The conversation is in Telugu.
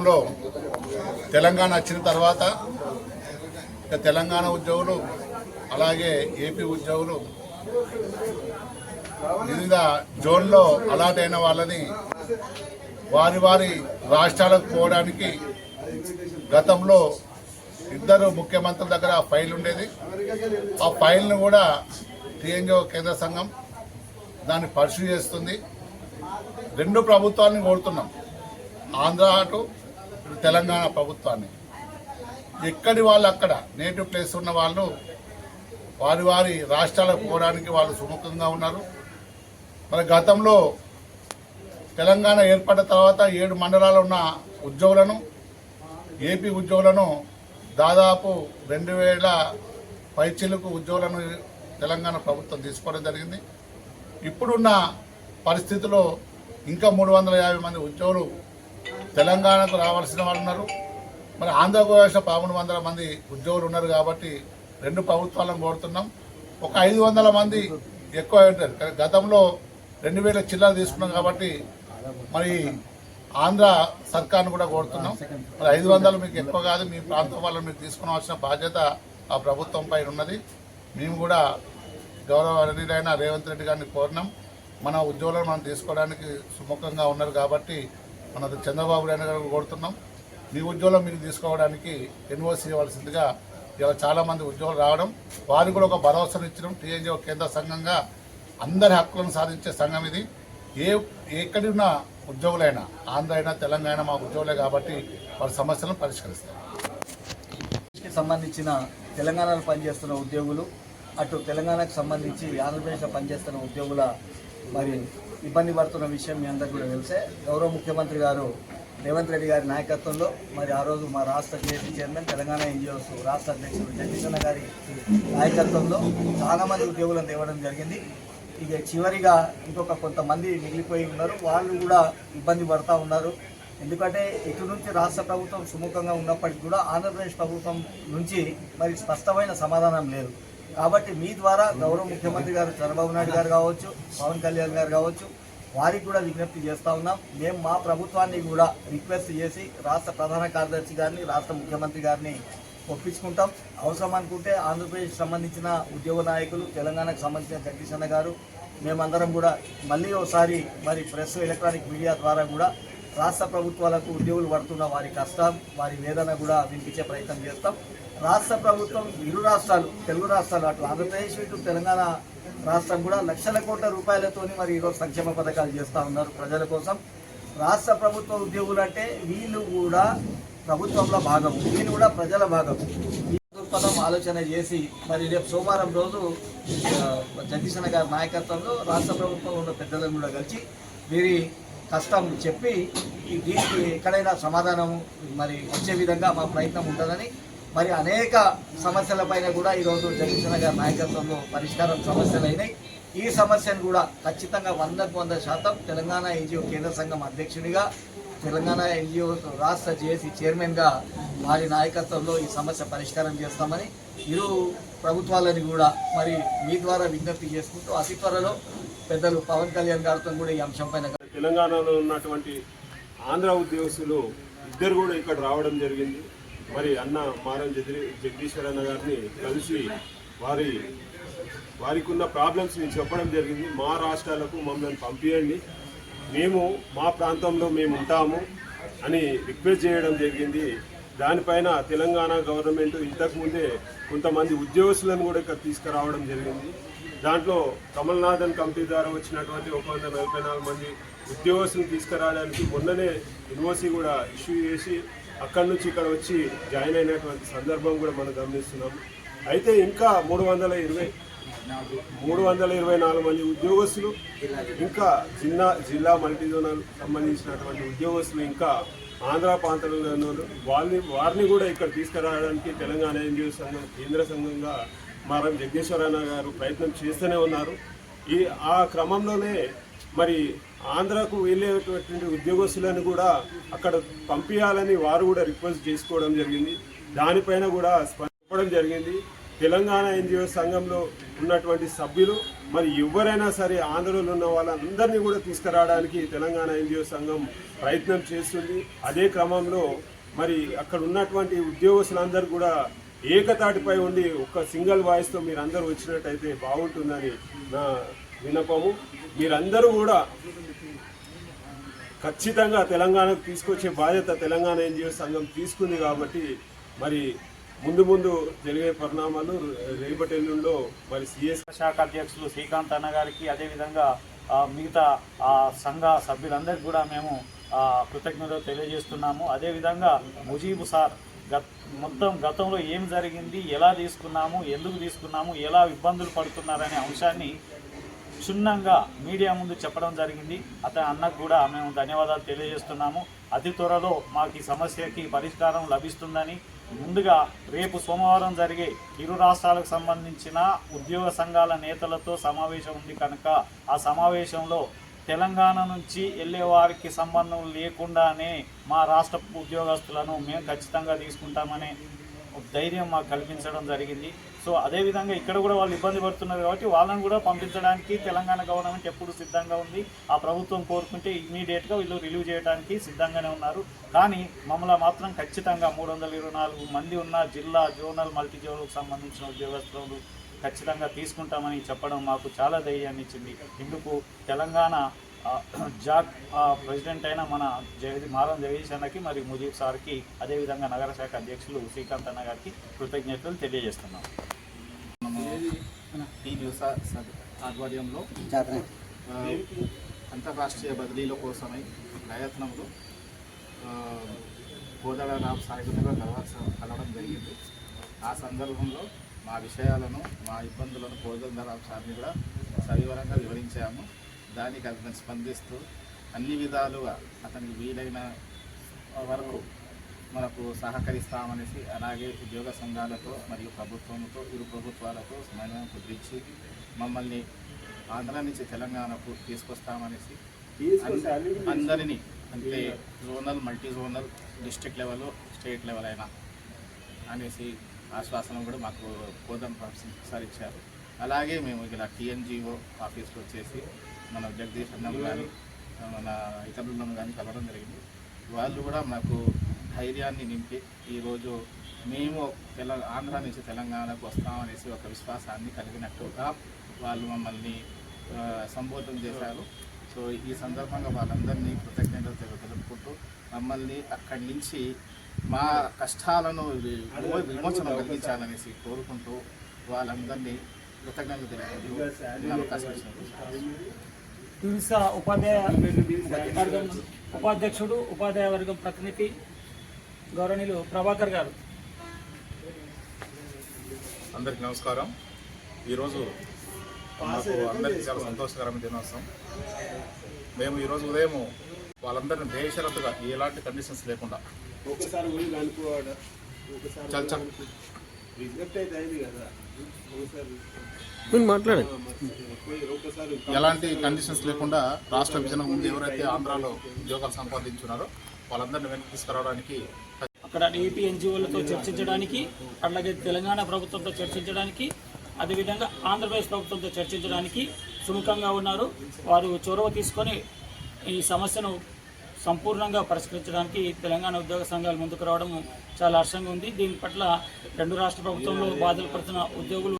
గతంలో తెలంగాణ వచ్చిన తర్వాత ఇక తెలంగాణ ఉద్యోగులు అలాగే ఏపీ ఉద్యోగులు వివిధ జోన్లో అలాట్ అయిన వాళ్ళని వారి వారి రాష్ట్రాలకు పోవడానికి గతంలో ఇద్దరు ముఖ్యమంత్రుల దగ్గర ఫైల్ ఉండేది. ఆ ఫైల్ను కూడా టీఎన్జిఓ కేంద్ర సంఘం దాన్ని పర్సూ చేస్తుంది. రెండు ప్రభుత్వాలను కోరుతున్నాం. ఆంధ్ర అటు తెలంగాణ ప్రభుత్వాన్ని. ఎక్కడి వాళ్ళు అక్కడ? నేటివ్ ప్లేస్ ఉన్న వాళ్ళు వారి వారి రాష్ట్రాలకు పోవడానికి వాళ్ళు సుముఖంగా ఉన్నారు. మరి గతంలో తెలంగాణ ఏర్పడిన తర్వాత ఏడు మండలాలు ఉన్న ఉద్యోగులను ఏపీ ఉద్యోగులను దాదాపు రెండు వేల పైచిలకు ఉద్యోగులను తెలంగాణ ప్రభుత్వం తీసుకోవడం జరిగింది. ఇప్పుడున్న పరిస్థితిలో ఇంకా మూడు వందల యాభై మంది ఉద్యోగులు తెలంగాణకు రావాల్సిన వాళ్ళు ఉన్నారు. మరి ఆంధ్రప్రదేశ్ పదమూడు వందల మంది ఉద్యోగులు ఉన్నారు కాబట్టి రెండు ప్రభుత్వాలను కోరుతున్నాం. ఒక ఐదు వందల మంది ఎక్కువ ఉంటారు గతంలో రెండు వేల చిల్లర తీసుకున్నాం కాబట్టి మరి ఆంధ్ర సర్కార్ను కూడా కోరుతున్నాం. మరి ఐదు వందలు మీకు ఎక్కువ కాదు. మీ ప్రాంతం వాళ్ళని మీరు తీసుకోవాల్సిన బాధ్యత ఆ ప్రభుత్వం పైన ఉన్నది. మేము కూడా గౌరవనీయులైన రేవంత్ రెడ్డి గారిని కోరినాం. మన ఉద్యోగులను మనం తీసుకోవడానికి సుముఖంగా ఉన్నారు కాబట్టి మన చంద్రబాబు నాయుడు గారు కోరుతున్నాం. మీ ఉద్యోగం మీరు తీసుకోవడానికి ఎన్ఓసి ఇవ్వాల్సిందిగా ఇలా చాలామంది ఉద్యోగులు రావడం వారికి కూడా ఒక భరోసాను ఇచ్చడం టీఎన్జీ కేంద్ర సంఘంగా అందరి హక్కులను సాధించే సంఘం ఇది. ఏ ఎక్కడి ఉన్న ఉద్యోగులైనా ఆంధ్ర అయినా తెలంగాణ మా ఉద్యోగులే కాబట్టి వారి సమస్యలను పరిష్కరిస్తారు. సంబంధించిన తెలంగాణలో పనిచేస్తున్న ఉద్యోగులు అటు తెలంగాణకు సంబంధించి ఆంధ్రప్రదేశ్లో పనిచేస్తున్న ఉద్యోగుల మరి ఇబ్బంది పడుతున్న విషయం మీ అందరికీ కూడా తెలిసే. గౌరవ ముఖ్యమంత్రి గారు రేవంత్ రెడ్డి గారి నాయకత్వంలో మరి ఆ రోజు మా రాష్ట్ర జేసీ చైర్మన్ తెలంగాణ ఎన్జిఓస్ రాష్ట్ర అధ్యక్షుడు జగన్ గారి నాయకత్వంలో చాలా మంది ఉద్యోగులను తేవడం జరిగింది. ఇక చివరిగా ఇంకొక కొంతమంది మిగిలిపోయి ఉన్నారు. వాళ్ళు కూడా ఇబ్బంది పడతా ఉన్నారు. ఎందుకంటే ఇటు నుంచి రాష్ట్ర ప్రభుత్వం సుముఖంగా ఉన్నప్పటికీ కూడా ఆంధ్రప్రదేశ్ ప్రభుత్వం నుంచి మరి స్పష్టమైన సమాధానం లేదు. కాబట్టి మీ ద్వారా గౌరవ ముఖ్యమంత్రి గారు చంద్రబాబు నాయుడు గారు కావచ్చు పవన్ కళ్యాణ్ గారు కావచ్చు వారికి కూడా విజ్ఞప్తి చేస్తా ఉన్నాం. మేము మా ప్రభుత్వాన్ని కూడా రిక్వెస్ట్ చేసి రాష్ట్ర ప్రధాన కార్యదర్శి గారిని రాష్ట్ర ముఖ్యమంత్రి గారిని ఒప్పించుకుంటాం. అవసరం అనుకుంటే ఆంధ్రప్రదేశ్ సంబంధించిన ఉద్యోగ నాయకులు తెలంగాణకు సంబంధించిన జగదీశ్ అన్న గారు మేమందరం కూడా మళ్ళీ ఒకసారి మరి ప్రెస్ ఎలక్ట్రానిక్ మీడియా ద్వారా కూడా రాష్ట్ర ప్రభుత్వాలకు ఉద్యోగులు పడుతున్న వారి కష్టం వారి వేదన కూడా వినిపించే ప్రయత్నం చేస్తాం. రాష్ట్ర ప్రభుత్వం ఇరు రాష్ట్రాలు తెలుగు రాష్ట్రాలు అటు ఆంధ్రప్రదేశ్ ఇటు తెలంగాణ రాష్ట్రం కూడా లక్షల కోట్ల రూపాయలతోని మరి ఈరోజు సంక్షేమ పథకాలు చేస్తూ ఉన్నారు ప్రజల కోసం. రాష్ట్ర ప్రభుత్వ ఉద్యోగులు అంటే వీళ్ళు కూడా ప్రభుత్వంలో భాగం వీళ్ళు కూడా ప్రజల భాగం. దృక్పథం ఆలోచన చేసి మరి రేపు సోమవారం రోజు జగదీశన గారి నాయకత్వంలో రాష్ట్ర ప్రభుత్వం ఉన్న పెద్దలను కూడా కలిసి వీరి కష్టం చెప్పి దీనికి ఎక్కడైనా సమాధానం మరి వచ్చే విధంగా మా ప్రయత్నం ఉంటుందని మరి అనేక సమస్యలపైన కూడా ఈరోజు జగదీశ్ గారి నాయకత్వంలో పరిష్కారం సమస్యలైనాయి ఈ సమస్యను కూడా ఖచ్చితంగా వందకు వంద శాతం తెలంగాణ ఎన్జిఓ కేంద్ర సంఘం అధ్యక్షుడిగా తెలంగాణ ఎన్జిఓ రాష్ట్ర జేఏసీ చైర్మన్గా వారి నాయకత్వంలో ఈ సమస్య పరిష్కారం చేస్తామని ఇరు ప్రభుత్వాలని కూడా మరి మీ ద్వారా విజ్ఞప్తి చేసుకుంటూ అతి త్వరలో పెద్దలు పవన్ కళ్యాణ్ గారితో కూడా ఈ అంశంపైన తెలంగాణలో ఉన్నటువంటి ఆంధ్ర ఉద్యోగస్తులు ఇద్దరు కూడా ఇక్కడ రావడం జరిగింది. మరి అన్న మారం జగదీ జగదీశ్వర్ అన్న గారిని కలిసి వారి వారికి ఉన్న ప్రాబ్లమ్స్ చెప్పడం జరిగింది. మా రాష్ట్రాలకు మమ్మల్ని పంపించండి మేము మా ప్రాంతంలో మేము ఉంటాము అని రిక్వెస్ట్ చేయడం జరిగింది. దానిపైన తెలంగాణ గవర్నమెంట్ ఇంతకుముందే కొంతమంది ఉద్యోగస్తులను కూడా ఇక్కడ తీసుకురావడం జరిగింది. దాంట్లో కమల్నాథన్ కమిటీ ద్వారా వచ్చినటువంటి ఒక వంద నలభై నాలుగు మంది ఉద్యోగస్తులు తీసుకురావడానికి మొన్ననే యూనివర్సిటీ కూడా ఇష్యూ చేసి అక్కడి నుంచి ఇక్కడ వచ్చి జాయిన్ అయినటువంటి సందర్భం కూడా మనం గమనిస్తున్నాం. అయితే ఇంకా మూడు వందల ఇరవై మూడు వందల ఇరవై నాలుగు మంది ఉద్యోగస్తులు ఇంకా జిల్లా జిల్లా మల్టీజోనల్ సంబంధించినటువంటి ఉద్యోగస్తులు ఇంకా ఆంధ్ర ప్రాంతంలో ఉన్నారు వాళ్ళని వారిని కూడా ఇక్కడ తీసుకురావడానికి తెలంగాణ ఎన్జిఓ సంఘం కేంద్ర సంఘంగా మారం జగదీశ్వరన్న గారు ప్రయత్నం చేస్తూనే ఉన్నారు. ఈ ఆ క్రమంలోనే మరి ఆంధ్రాకు వెళ్ళేటటువంటి ఉద్యోగస్తులను కూడా అక్కడ పంపించాలని వారు కూడా రిక్వెస్ట్ చేసుకోవడం జరిగింది. దానిపైన కూడా స్పందించడం జరిగింది. తెలంగాణ ఎన్జిఓ సంఘంలో ఉన్నటువంటి సభ్యులు మరి ఎవరైనా సరే ఆంధ్రలో ఉన్న వాళ్ళందరినీ కూడా తీసుకురావడానికి తెలంగాణ ఎన్జిఓ సంఘం ప్రయత్నం చేస్తుంది. అదే క్రమంలో మరి అక్కడ ఉన్నటువంటి ఉద్యోగస్తులందరూ కూడా ఏకతాటిపై ఉండి ఒక సింగిల్ వాయిస్తో మీరందరూ వచ్చినట్టయితే బాగుంటుందని నా విన్నపము. మీరందరూ కూడా ఖచ్చితంగా తెలంగాణకు తీసుకొచ్చే బాధ్యత తెలంగాణ ఎన్జిఓ సంఘం తీసుకుంది కాబట్టి మరి ముందు ముందు జరిగే పరిణామాలు రేపటి మరి సిఎస్ శాఖ అధ్యక్షులు శ్రీకాంత్ అన్న గారికి అదేవిధంగా మిగతా ఆ, సంఘ సభ్యులందరికీ కూడా మేము ఆ, కృతజ్ఞతలు తెలియజేస్తున్నాము. అదేవిధంగా ముజీబు సార్ గత మొత్తం గతంలో ఏం జరిగింది ఎలా తీసుకున్నాము ఎందుకు తీసుకున్నాము ఎలా ఇబ్బందులు పడుతున్నారనే అంశాన్ని క్షుణ్ణంగా మీడియా ముందు చెప్పడం జరిగింది. అతని అన్నకు కూడా మేము ధన్యవాదాలు తెలియజేస్తున్నాము. అతి త్వరలో మాకు ఈ సమస్యకి పరిష్కారం లభిస్తుందని ముందుగా రేపు సోమవారం జరిగే ఇరు రాష్ట్రాలకు సంబంధించిన ఉద్యోగ సంఘాల నేతలతో సమావేశం ఉంది కనుక ఆ సమావేశంలో తెలంగాణ నుంచి వెళ్ళే వారికి సంబంధం లేకుండానే మా రాష్ట్ర ఉద్యోగస్తులను మేము ఖచ్చితంగా తీసుకుంటామనే ధైర్యం మాకు కల్పించడం జరిగింది. సో అదేవిధంగా ఇక్కడ కూడా వాళ్ళు ఇబ్బంది పడుతున్నారు కాబట్టి వాళ్ళని కూడా పంపించడానికి తెలంగాణ గవర్నమెంట్ ఎప్పుడు సిద్ధంగా ఉంది. ఆ ప్రభుత్వం కోరుకుంటే ఇమీడియట్గా వీళ్ళు రిలీవ్ చేయడానికి సిద్ధంగానే ఉన్నారు. కానీ మమ్మల్ని మాత్రం ఖచ్చితంగా మూడు వందల ఇరవై నాలుగు మంది ఉన్న జిల్లా జోనల్ మల్టీ జోనల్కి సంబంధించిన ఉద్యోగస్తులు ఖచ్చితంగా తీసుకుంటామని చెప్పడం మాకు చాలా ధైర్యాన్ని ఇచ్చింది. ఇందుకు తెలంగాణ జాక్ ప్రెసిడెంట్ అయిన మన జగది మారం జగదీష్ అన్నకి మరియు ముజీబ్ సార్కి అదేవిధంగా నగర శాఖ అధ్యక్షులు శ్రీకాంత్ అన్న గారికి కృతజ్ఞతలు తెలియజేస్తున్నాం. ఈ న్యూస్ ఆధ్వర్యంలో అంతర్రాష్ట్రీయ బదిలీల కోసమై ప్రయత్నంలో గోదావరి కోదడ రామ్ సాయిగా కలవడం జరిగింది. ఆ సందర్భంలో మా విషయాలను మా ఇబ్బందులను కోదడ రామ్ సార్ని కూడా సవివరంగా వివరించాము. దానికి అతను స్పందిస్తూ అన్ని విధాలుగా అతనికి వీలైన వరకు మనకు సహకరిస్తామనేసి అలాగే ఉద్యోగ సంఘాలతో మరియు ప్రభుత్వంతో ఇరు ప్రభుత్వాలతో సమన్వయం కుదిరించి మమ్మల్ని ఆంధ్ర నుంచి తెలంగాణకు తీసుకొస్తామనేసి అందరినీ అంటే zonal multi zonal district level state level అయినా అనేసి ఆశ్వాసన కూడా మాకు కోదం సార్ ఇచ్చారు. అలాగే మేము ఇలా టీఎన్జిఓ ఆఫీస్కి వచ్చేసి మన జగదీష్ అన్నం కానీ మన ఇతరులను కానీ కలవడం జరిగింది. వాళ్ళు కూడా మాకు ధైర్యాన్ని నింపి ఈరోజు మేము తెల ఆంధ్ర నుంచి తెలంగాణకు వస్తామనేసి ఒక విశ్వాసాన్ని కలిగినట్టుగా వాళ్ళు మమ్మల్ని సంబోధన చేశారు. సో ఈ సందర్భంగా వాళ్ళందరినీ కృతజ్ఞతలు తెలుపుకుంటూ మమ్మల్ని అక్కడి నుంచి మా కష్టాలను విమోచన కలిగించాలనేసి కోరుకుంటూ వాళ్ళందరినీ కృతజ్ఞతలు ఉపాధ్యాయ వర్గం ఉపాధ్యక్షుడు ఉపాధ్యాయ వర్గం ప్రతినిధి గౌరవనీయులు ప్రభాకర్ గారు. అందరికీ నమస్కారం. ఈరోజు మాకు అందరికీ చాలా సంతోషకరమైన దినోత్సవం. మేము ఈరోజు ఉదయం వాళ్ళందరిని బేషరతుగా ఎలాంటి కండిషన్స్ లేకుండా ఒకసారి పోయి కనుక్కోవాడ. ఒకసారి చల్ చల్. రిజెక్ట్ అయితే అయింది కదా. ఒకసారి పోయి ఒకసారి ఎలాంటి కండిషన్స్ లేకుండా రాష్ట్ర విభజన ముందు ఎవరైతే ఆంధ్రాలో ఉద్యోగాలు సంపాదించున్నారో వాళ్ళందరిని వెనక్కి తీసుకురావడానికి అక్కడ ఏపీ ఎన్జిఓలతో చర్చించడానికి అలాగే తెలంగాణ ప్రభుత్వంతో చర్చించడానికి అదేవిధంగా ఆంధ్రప్రదేశ్ ప్రభుత్వంతో చర్చించడానికి సుముఖంగా ఉన్నారు. వారు చొరవ తీసుకొని ఈ సమస్యను సంపూర్ణంగా పరిష్కరించడానికి తెలంగాణ ఉద్యోగ సంఘాలు ముందుకు రావడం చాలా హర్షంగా ఉంది. దీని పట్ల రెండు రాష్ట్ర ప్రభుత్వంలో బాధలు పడుతున్న ఉద్యోగులు